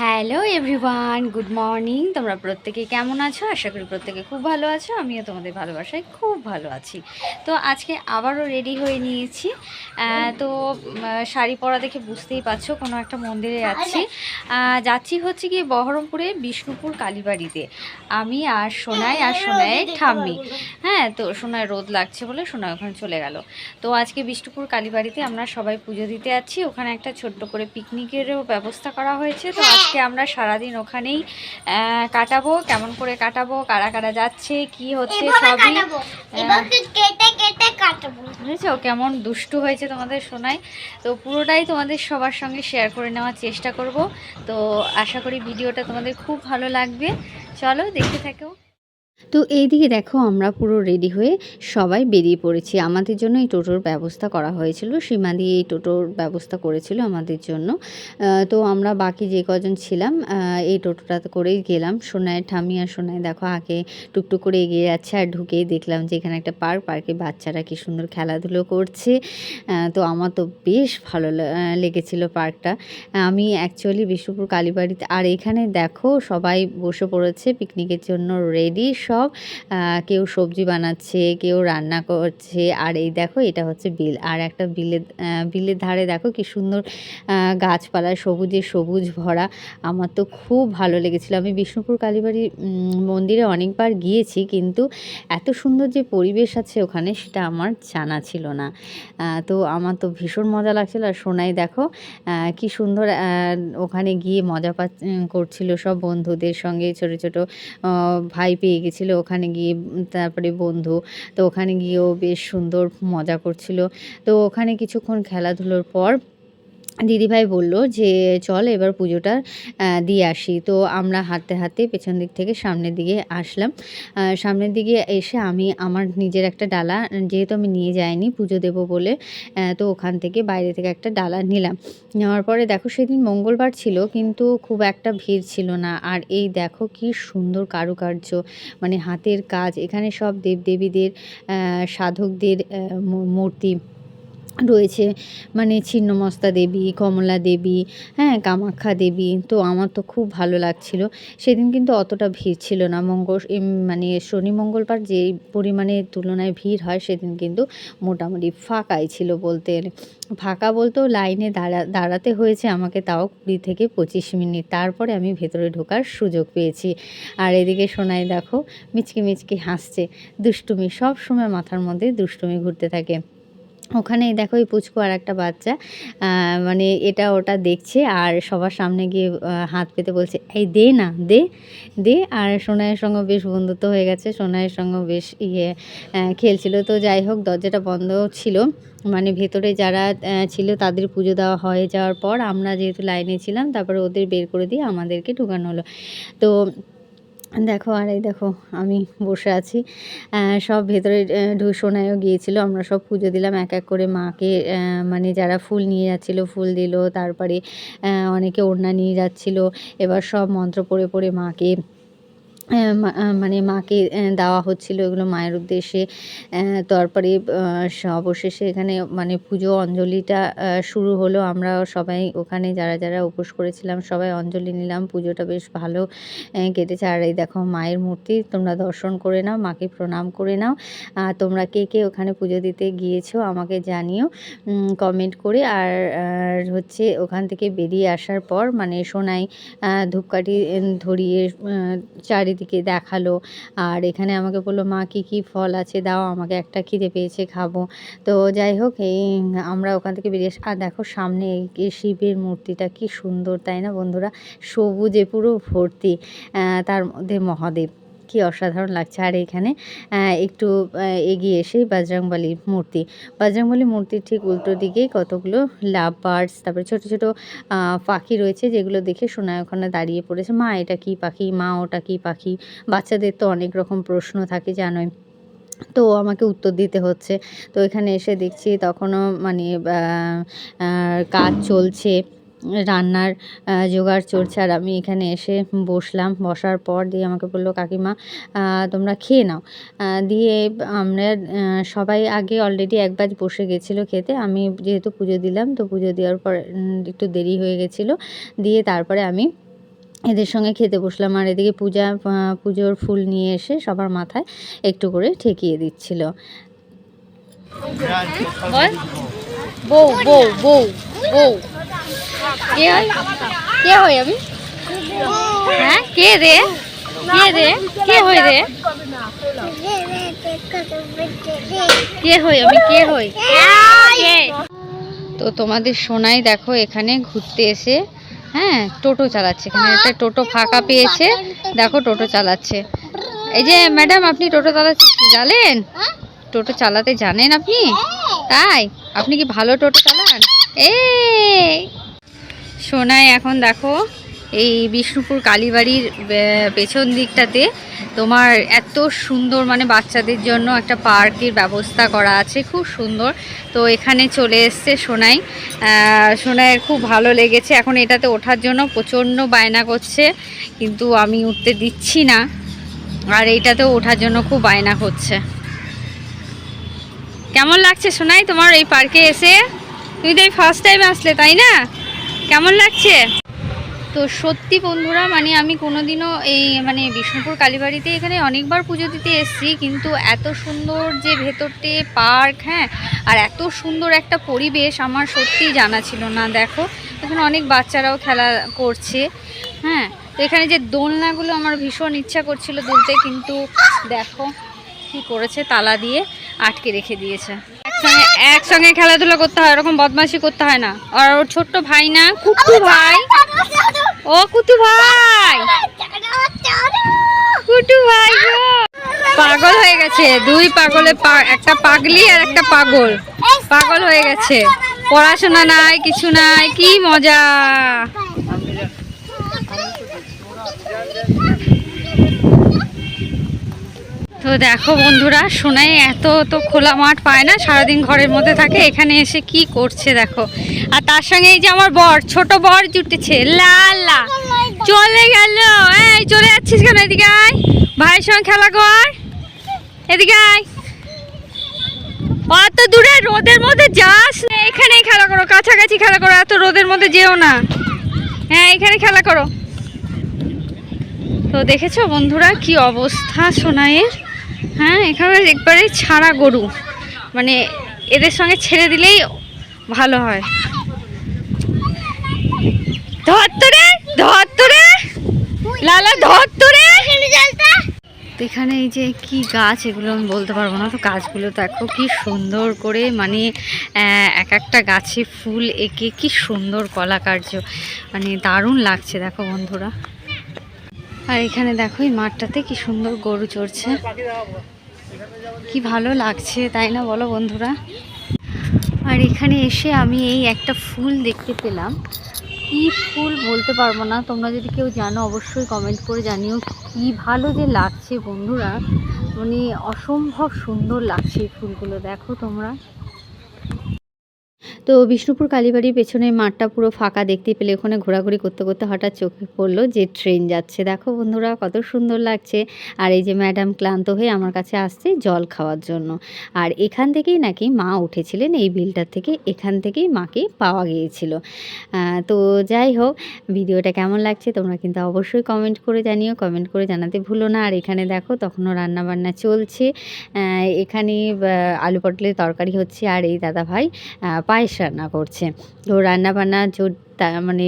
Hello everyone good morning তোমরা প্রত্যেকে কেমন আছো? আশা করি প্রত্যেকে খুব ভালো আছো। আমিও তোমাদের ভালোবাসায় খুব ভালো আছি। তো আজকে আবারও রেডি হয়ে নিয়েছি। তো শাড়ি পরা দেখে বুঝতেই পারছ, কোনো একটা মন্দিরে যাচ্ছি। যাচ্ছি হচ্ছে গিয়ে বহরমপুরে বিষ্ণুপুর কালীবাড়িতে। আমি আর সোনাই আর সোনাই ঠাম্মি। হ্যাঁ তো সোনায় রোদ লাগছে বলে সোনাই ওখানে চলে গেল। তো আজকে বিষ্ণুপুর কালীবাড়িতে আমরা সবাই পুজো দিতে যাচ্ছি। ওখানে একটা ছোট্ট করে পিকনিকেরও ব্যবস্থা করা হয়েছে। তো আজকে আমরা সারাদিন ওখানেই কাটাবো কেমন করে কাটাবো কারা কারা যাচ্ছে কি হচ্ছে সবই বুঝেছ? কেমন দুষ্টু হয়েছে তোমাদের শোনায়। তো পুরোটাই তোমাদের সবার সঙ্গে শেয়ার করে নেওয়ার চেষ্টা করব। তো আশা করি ভিডিওটা তোমাদের খুব ভালো লাগবে। চলো দেখতে থাকো। তো এইদিকে দেখো আমরা পুরো রেডি হয়ে সবাই বেরিয়ে পড়েছি। আমাদের জন্য এই টোটোর ব্যবস্থা করা হয়েছিল। সীমা দিয়ে এই টোটোর ব্যবস্থা করেছিল আমাদের জন্য। তো আমরা বাকি যে কজন ছিলাম এই টোটোটা করেই গেলাম। সোনায় ঠামি আর সোনায় দেখো আগে টুকটুক করে এগিয়ে যাচ্ছে আর ঢুকেই দেখলাম যে এখানে একটা পার্ক। পার্কে বাচ্চারা কি সুন্দর খেলাধুলো করছে। তো আমার তো বেশ ভালো লেগেছিল পার্কটা। আমি অ্যাকচুয়ালি বিষ্ণুপুর কালীবাড়িতে, আর এখানে দেখো সবাই বসে পড়েছে পিকনিকের জন্য রেডি সব কেউ সবজি বানাচ্ছে, কেউ রান্না করছে, আর এই দেখো এটা হচ্ছে বিল। আর একটা বিলের বিলের ধারে দেখো কি সুন্দর গাছপালা, সবুজে সবুজ ভরা। আমার তো খুব ভালো লেগেছিল। আমি বিষ্ণুপুর কালীবাড়ি মন্দিরে অনেকবার গিয়েছি, কিন্তু এত সুন্দর যে পরিবেশ আছে ওখানে সেটা আমার জানা ছিল না। তো আমার তো ভীষণ মজা লাগছিল। আর সোনাই দেখো কি সুন্দর ওখানে গিয়ে মজা পা করছিল সব বন্ধুদের সঙ্গে ছোট ছোট ভাই পেয়ে গেছিল ওখানে গিয়ে তারপরে বন্ধু, তো ওখানে গিয়েও বেশ সুন্দর মজা করছিল। তো ওখানে কিছুক্ষণ খেলাধুলোর পর দিদিভাই বলল যে, চল এবার পুজোটা দিয়ে আসি। তো আমরা হাঁটতে হাঁটতে পেছন দিক থেকে সামনের দিকে আসলাম। সামনের দিকে এসে আমি আমার নিজের একটা ডালা, যেহেতু আমি নিয়ে যাইনি পুজো দেবো বলে তো ওখান থেকে বাইরে থেকে একটা ডালা নিলাম। নেওয়ার পরে দেখো সেদিন মঙ্গলবার ছিল, কিন্তু খুব একটা ভিড় ছিল না। আর এই দেখো কি সুন্দর কারুকার্য মানে হাতের কাজ, এখানে সব দেবদেবীদের সাধকদের মূর্তি। রয়েছে। মানে ছিন্নমস্তা দেবী, কমলা দেবী হ্যাঁ কামাখ্যা দেবী, তো আমার তো খুব ভালো লাগছিল। সেদিন কিন্তু অতটা ভিড় ছিল না। মঙ্গল মানে শনি মঙ্গলবার যে পরিমাণে তুলনায় ভিড় হয়, সেদিন কিন্তু মোটামুটি ফাঁকাই ছিল বলতে ফাঁকা বলতেও লাইনে দাঁড়া, দাঁড়াতে হয়েছে আমাকে তাও কুড়ি থেকে পঁচিশ মিনিট। তারপরে আমি ভেতরে ঢোকার সুযোগ পেয়েছি। আর এদিকে সোনাই দেখো, মিচকি মিচকি হাসছে। দুষ্টুমি, সব সময় মাথার মধ্যে দুষ্টুমি ঘুরতে থাকে। ওখানেই দেখো এই পুচকু আর একটা বাচ্চা মানে এটা ওটা দেখছে আর সবার সামনে গিয়ে হাত পেতে বলছে, এই দে না, দে দে। আর সোনাইয়ের সঙ্গে বেশ বন্ধুত্ব হয়ে গেছে, সোনাইয়ের সঙ্গে বেশ ইয়ে খেলছিল। তো যাই হোক, দরজাটা বন্ধ ছিল। মানে ভেতরে যারা ছিল তাদের পুজো দেওয়া হয়ে যাওয়ার পর আমরা যেহেতু লাইনে ছিলাম, তারপরে ওদের বের করে দিয়ে আমাদেরকে ঢুকানো হলো। তো দেখো, আর এই দেখো, আমি বসে আছি। সব ভেতরে ঢুসোনায়ও গিয়েছিল, আমরা সব পুজো দিলাম, এক এক করে মাকে মানে যারা ফুল নিয়ে যাচ্ছিল, ফুল দিল, তারপরে অনেকে ওড়না নিয়ে যাচ্ছিল, এবার সব মন্ত্র পড়ে পড়ে মাকে মানে মাকে দেওয়া হচ্ছিল এগুলো মায়ের উদ্দেশ্যে। তারপরে অবশেষে এখানে মানে পুজো অঞ্জলিটা শুরু হলো। আমরা সবাই ওখানে যারা যারা উপোস করেছিলাম সবাই অঞ্জলি নিলাম। পুজোটা বেশ ভালো কেটেছে। আর এই দেখো মায়ের মূর্তি তোমরা দর্শন করে নাও মাকে প্রণাম করে নাও। আর তোমরা কে কে ওখানে পুজো দিতে গিয়েছো আমাকে জানিও কমেন্ট করে। আর হচ্ছে ওখান থেকে বেরিয়ে আসার পর মানে সোনাই ধূপকাঠি ধরিয়ে আহ, চারিদিকে দেখাল। আর এখানে আমাকে বলল, মা, কী কী ফল আছে? দাও, আমাকে একটা খিদে পেয়েছে, খাব। তো যাই হোক, এই আমরা ওখান থেকে বেরিয়ে আর দেখো সামনে এই শিবের মূর্তিটা কি সুন্দর, তাই না বন্ধুরা? সবুজে পুরো ভর্তি তার মধ্যে মহাদেব। কি অসাধারণ লাগছে। আর এখানে একটু এগিয়ে এসেই বজরংবলীর মূর্তি। বজরংবলী মূর্তির ঠিক উল্টো দিকেই কতগুলো লাভ বার্ডস, তারপরে ছোট ছোট পাখি রয়েছে যেগুলো দেখে সোনায় ওখানে দাঁড়িয়ে পড়েছে। মা, এটা কি পাখি? মা, ওটা কি পাখি? বাচ্চাদের তো অনেক রকম প্রশ্ন থাকে, জানোই। তো আমাকে উত্তর দিতে হচ্ছে। তো এখানে এসে দেখছি তখনও মানে কাজ চলছে। রান্নার জোগাড় আর আমি এখানে এসে বসলাম। বসার পর দিয়ে আমাকে বলল কাকিমা তোমরা খেয়ে নাও। দিয়ে আমরা সবাই আগে অলরেডি একবার বসে গেছিল খেতে। আমি যেহেতু পুজো দিলাম তো পুজো দেওয়ার পর একটু দেরি হয়ে গেছিল। দিয়ে তারপরে আমি এদের সঙ্গে খেতে বসলাম। আর এদিকে পূজা পুজোর ফুল নিয়ে এসে সবার মাথায় একটু করে ঠেকিয়ে দিচ্ছিল। বউ বউ বউ বউ। কে হয়? কে হয় আমি? হ্যাঁ কে রে? কে রে? কে হই রে? কে হই আমি? কে হই তো তোমাদের সোনাই দেখো এখানে ঘুরতে এসে হ্যাঁ টোটো চালাচ্ছে। এখানে একটা টোটো ফাঁকা পেয়েছে। দেখো টোটো চালাচ্ছে। এই যে ম্যাডাম, আপনি টোটো চালাতে জানেন? টোটো চালাতে জানেন আপনি? তাই? আপনি কি ভালো টোটো চালান? এই! সোনাই, এখন দেখো এই বিষ্ণুপুর কালীবাড়ির পেছন দিকটাতে তোমার এত সুন্দর মানে বাচ্চাদের জন্য একটা পার্কের ব্যবস্থা করা আছে, খুব সুন্দর। তো এখানে চলে এসছে সোনাই। সোনাইয়ের খুব ভালো লেগেছে। এখন এটাতে ওঠার জন্য প্রচণ্ড বায়না করছে, কিন্তু আমি উঠতে দিচ্ছি না। আর এইটাতেও ওঠার জন্য খুব বায়না করছে। কেমন লাগছে সোনাই তোমার এই পার্কে এসে? তুমি তো এই ফার্স্ট টাইম আসলে, তাই না? কেমন লাগছে? তো সত্যি বন্ধুরা মানে আমি কোনোদিনও এই মানে বিষ্ণুপুর কালীবাড়িতে এখানে অনেকবার পুজো দিতে এসেছি, কিন্তু এত সুন্দর যে ভেতরতে পার্ক হ্যাঁ আর এত সুন্দর একটা পরিবেশ আমার সত্যিই জানা ছিল না। দেখো, এখানে অনেক বাচ্চারাও খেলা করছে হ্যাঁ তো এখানে যে দোলনাগুলো আমার ভীষণ ইচ্ছা করছিল দুলতে কিন্তু দেখো কি করেছে, তালা দিয়ে আটকে রেখে দিয়েছে। একসঙ্গে একসঙ্গে খেলাধুলা করতে হয় এরকম বদমাশি করতে হয় না। আর ওর ছোট্ট ভাই না কুট্টু ভাই। ও কুটু ভাই। কুটু ভাই পাগল হয়ে গেছে দুই পাগলে একটা পাগলি আর একটা পাগল। পাগল হয়ে গেছে। পড়াশোনা নাই কিছু নাই কি মজা। তো দেখো বন্ধুরা, সোনাই এত তো খোলা মাঠ পায় না, সারাদিন ঘরের মধ্যে থাকে, এখানে এসে কি করছে দেখো। আর তার সঙ্গে এই যে আমার বর, ছোট বর জুটেছে, লালা, চলে গেল, এই চলে যাচ্ছিস কেন এদিকে আয়, ভাইয়ের সঙ্গে খেলা কর, এদিকে আয়। অত দূরে রোদের মধ্যে যাস এখানেই খেলা করো, কাছাকাছি খেলা করো, এত রোদের মধ্যে যেও না। হ্যাঁ এখানে খেলা করো। তো দেখেছ বন্ধুরা, কি অবস্থা সোনাইয়ের? হ্যাঁ এখানে একবারে ছাড়া গরু। মানে এদের সঙ্গে ছেড়ে দিলেই ভালো হয়। লালা তো এখানে এই যে কি গাছ, এগুলো আমি বলতে পারব না। তো গাছগুলো দেখো কি সুন্দর করে মানে এক একটা গাছে ফুল এঁকে কি সুন্দর কলাকার্য। মানে দারুণ লাগছে, দেখো বন্ধুরা। আর এখানে দেখো, এই মাঠটাতে কি সুন্দর গরু চড়ছে। কি ভালো লাগছে, তাই না বলো বন্ধুরা? আর এখানে এসে আমি এই একটা ফুল দেখতে পেলাম। কি ফুল বলতে পারব না, তোমরা যদি কেউ জানো অবশ্যই কমেন্ট করে জানিও কি ভালো যে লাগছে বন্ধুরা। মানে অসম্ভব সুন্দর লাগছে এই ফুলগুলো, দেখো তোমরা। তো বিষ্ণুপুর কালীবাড়ির পেছনে মাঠটা পুরো ফাঁকা দেখতে পেলে। ওখানে ঘোরাঘুরি করতে করতে হঠাৎ চোখে পড়ল যে ট্রেন যাচ্ছে। দেখো বন্ধুরা, কত সুন্দর লাগছে। আর এই যে ম্যাডাম ক্লান্ত হয়ে আমার কাছে আসছে জল খাওয়ার জন্য। আর এখান থেকেই নাকি মা উঠেছিলেন এই বিলটার থেকে। এখান থেকেই মাকে পাওয়া গিয়েছিল। তো যাই হোক, ভিডিওটা কেমন লাগছে তোমরা কিন্তু অবশ্যই কমেন্ট করে জানিও। কমেন্ট করে জানাতে ভুলো না। আর এখানে দেখো, তখনও রান্নাবান্না চলছে। এখানে আলু পটলের তরকারি হচ্ছে। আর এই দাদা ভাই পায়েস রান্না করছে। তো রান্না বান্না জোর তা- মানে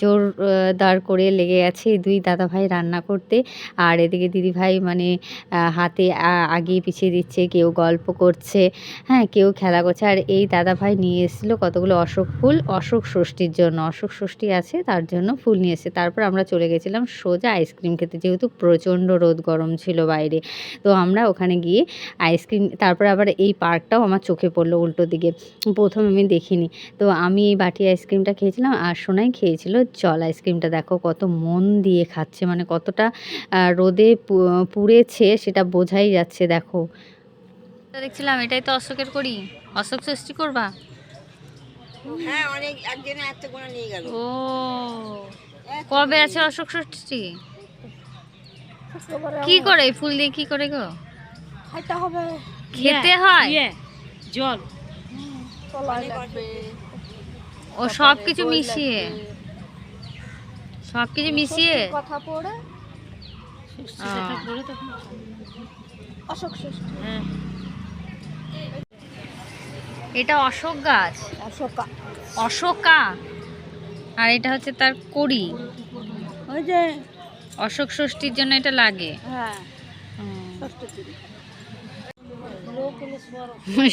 জোর দাঁড় করে লেগে গেছে দুই দাদা ভাই রান্না করতে। আর এদিকে দিদি ভাই মানে হাতে আগিয়ে পিছিয়ে দিচ্ছে, কেউ গল্প করছে হ্যাঁ কেউ খেলা করছে। আর এই দাদা ভাই নিয়ে এসেছিল কতগুলো অশোক ফুল, অশোক ষষ্ঠীর জন্য। অশোক ষষ্ঠী আছে, তার জন্য ফুল নিয়ে এসেছে। তারপর আমরা চলে গেছিলাম সোজা আইসক্রিম খেতে, যেহেতু প্রচণ্ড রোদ, গরম ছিল বাইরে। তো আমরা ওখানে গিয়ে আইসক্রিম, তারপর আবার এই পার্কটাও আমার চোখে পড়ল উল্টো দিকে। প্রথম আমি দেখিনি। তো আমি এই বাটি আইসক্রিমটা খেয়েছিলাম আর সোনাই খেয়েছিল জল আইসক্রিমটা। দেখো কত মন দিয়ে খাচ্ছে মানে কতটা রোদে পু- পুড়েছে সেটা বোঝাই যাচ্ছে দেখো। দেখছিলাম এটাই তো অশোকের করি অশোক ষষ্ঠী করবা? হ্যাঁ অনেক একজনে এত গোনা নিয়ে গেল। ও কবে আছে অশোক ষষ্ঠী কি করে ফুল দিয়ে কি করে গো? খাইতে হবে। খেতে হয়? জল। ও সব কিছু মিশিয়ে? সব কিছু মিশিয়ে? কথা পড়ে? অশোক হ্যাঁ। এটা অশোক গাছ? অশোকা অশোকা? আর এটা হচ্ছে তার কড়ি? ওই যে অশোক ষষ্ঠীর জন্য এটা লাগে? হ্যাঁ।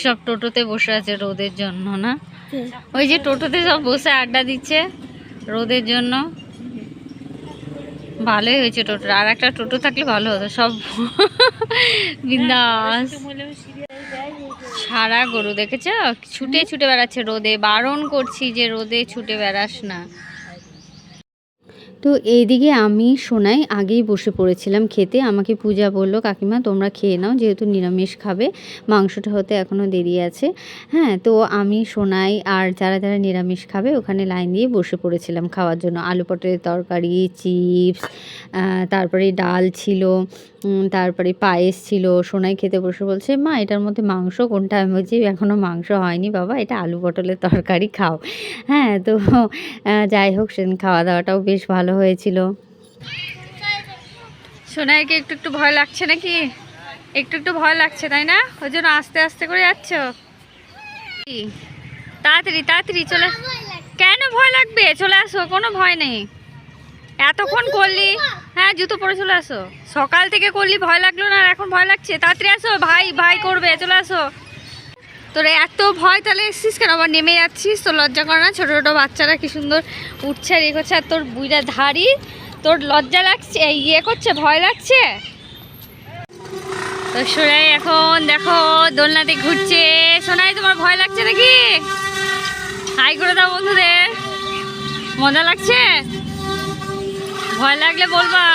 সব টোটোতে বসে আছে রোদের জন্য, না? ওই যে টোটোতে সব বসে আড্ডা দিচ্ছে রোদের জন্য। ভালোই হয়েছে টোটো আর একটা টোটো থাকলে ভালো হতো, সব বিন্দাস। সারা গরু, দেখেছ? ছুটে ছুটে বেড়াচ্ছে রোদে। বারণ করছি যে রোদে ছুটে বেড়াস না। তো এইদিকে আমি শোনাই আগেই বসে পড়েছিলাম খেতে। আমাকে পূজা বলল, কাকিমা, তোমরা খেয়ে নাও, যেহেতু নিরামিষ খাবে, মাংসটা হতে এখনও দেরি আছে। হ্যাঁ তো আমি, সোনাই আর যারা যারা নিরামিষ খাবে, ওখানে লাইন দিয়ে বসে পড়েছিলাম খাওয়ার জন্য। আলু পটলের তরকারি, চিপস তারপরে ডাল ছিল তারপরে পায়েস ছিল। সোনাই খেতে বসে বলছে, মা, এটার মধ্যে মাংস, কোনটা? আমি বলছি এখনও মাংস হয়নি বাবা, এটা আলু পটলের তরকারি, খাও। হ্যাঁ তো যাই হোক, সেদিন খাওয়া দাওয়াটাও বেশ ভালো হয়েছিল। সোনাইকে একটু একটু ভয় লাগছে নাকি? একটু একটু ভয় লাগছে, তাই না? ওই জন্য আস্তে আস্তে করে যাচ্ছ? তাড়াতাড়ি তাড়াতাড়ি চলে কেন ভয় লাগবে? চলে আসো, কোনো ভয় নেই। এতক্ষণ করলি হ্যাঁ জুতো পরে চলে আসো। সকাল থেকে করলি ভয় লাগল না এখন ভয় লাগছে। তাড়াতাড়ি আসো, ভাই ভাই করবে, চলে আসো। তোর এত ভয় তাহলে এসছিস কেন? আবার নেমে যাচ্ছিস? তোর লজ্জা করে না? ছোটো ছোটো বাচ্চারা কি সুন্দর উঠছে আর ইয়ে করছে আর তোর বুইরা ধারি তোর লজ্জা লাগছে? এই ইয়ে করছে ভয় লাগছে? তো সোনাই এখন দেখো দোলনাতে ঘুরছে। সোনাই তোমার ভয় লাগছে নাকি? হাই করে দাও বন্ধুদের। মজা লাগছে? ভয় লাগলে বলবা।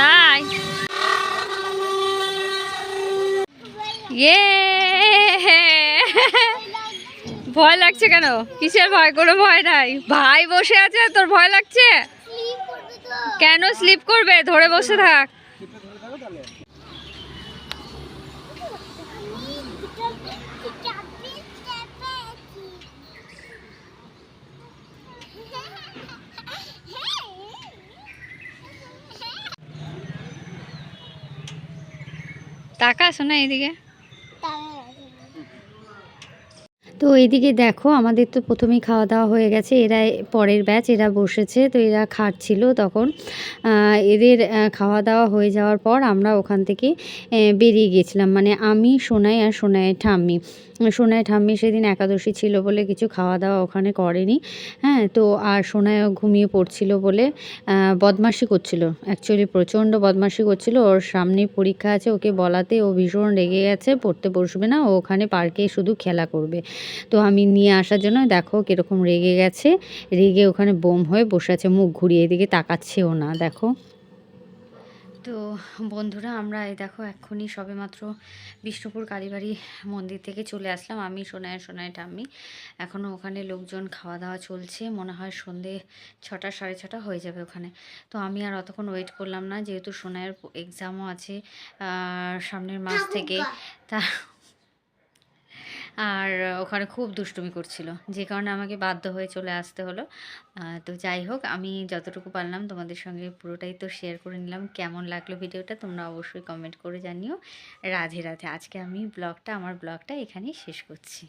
তাই? ইয়ে ভয় লাগছে কেন? কিসের ভয়? কোনো ভয় নাই। ভাই বসে আছে, তোর ভয় লাগছে? কেন স্লিপ করবে? ধরে বসে থাক। তাকা শোনা এইদিকে। তো এইদিকে দেখো, আমাদের তো প্রথমেই খাওয়া দাওয়া হয়ে গেছে। এরা পরের ব্যাচ, এরা বসেছে, তো এরা খাটছিল তখন। এদের খাওয়া দাওয়া হয়ে যাওয়ার পর আমরা ওখান থেকে বেরিয়ে গেছিলাম মানে আমি, সোনাই আর সোনাইয়ের ঠাম্মি। সোনাই ঠাম্মি সেদিন একাদশী ছিল বলে কিছু খাওয়া দাওয়া ওখানে করেনি। হ্যাঁ তো আর সোনাইও ঘুমিয়ে পড়ছিল বলে বদমাশি করছিল। অ্যাকচুয়ালি প্রচণ্ড বদমাশি করছিল। ওর সামনেই পরীক্ষা আছে, ওকে বলাতে ও ভীষণ রেগে গেছে, পড়তে বসবে না, ও ওখানে পার্কে শুধু খেলা করবে। তো আমি নিয়ে আসার জন্য দেখো কীরকম রেগে গেছে, রেগে ওখানে বোম হয়ে বসে আছে, মুখ ঘুরিয়ে এদিকে তাকাচ্ছেও না, দেখো। তো বন্ধুরা আমরা এই দেখো এক্ষুনি সবেমাত্র বিষ্ণুপুর কালীবাড়ি মন্দির থেকে চলে আসলাম। আমি সোনায় সোনায় টাম্মি এখনও ওখানে লোকজন খাওয়া দাওয়া চলছে। মনে হয় সন্ধে ছটা সাড়ে ছটা হয়ে যাবে ওখানে। তো আমি আর অতক্ষণ ওয়েট করলাম না। যেহেতু সোনায়ের এক্সামও আছে সামনের মাস থেকে তা আর ওখানে খুব দুষ্টুমি করছিল। যে কারণে আমাকে বাধ্য হয়ে চলে আসতে হলো। তো যাই হোক, আমি যতটুকু পারলাম তোমাদের সঙ্গে পুরোটাই তো শেয়ার করে নিলাম। কেমন লাগল ভিডিওটা তোমরা অবশ্যই কমেন্ট করে জানিও। রাধে রাধে। আজকে আমি ব্লগটা আমার ব্লগটা এখানেই শেষ করছি।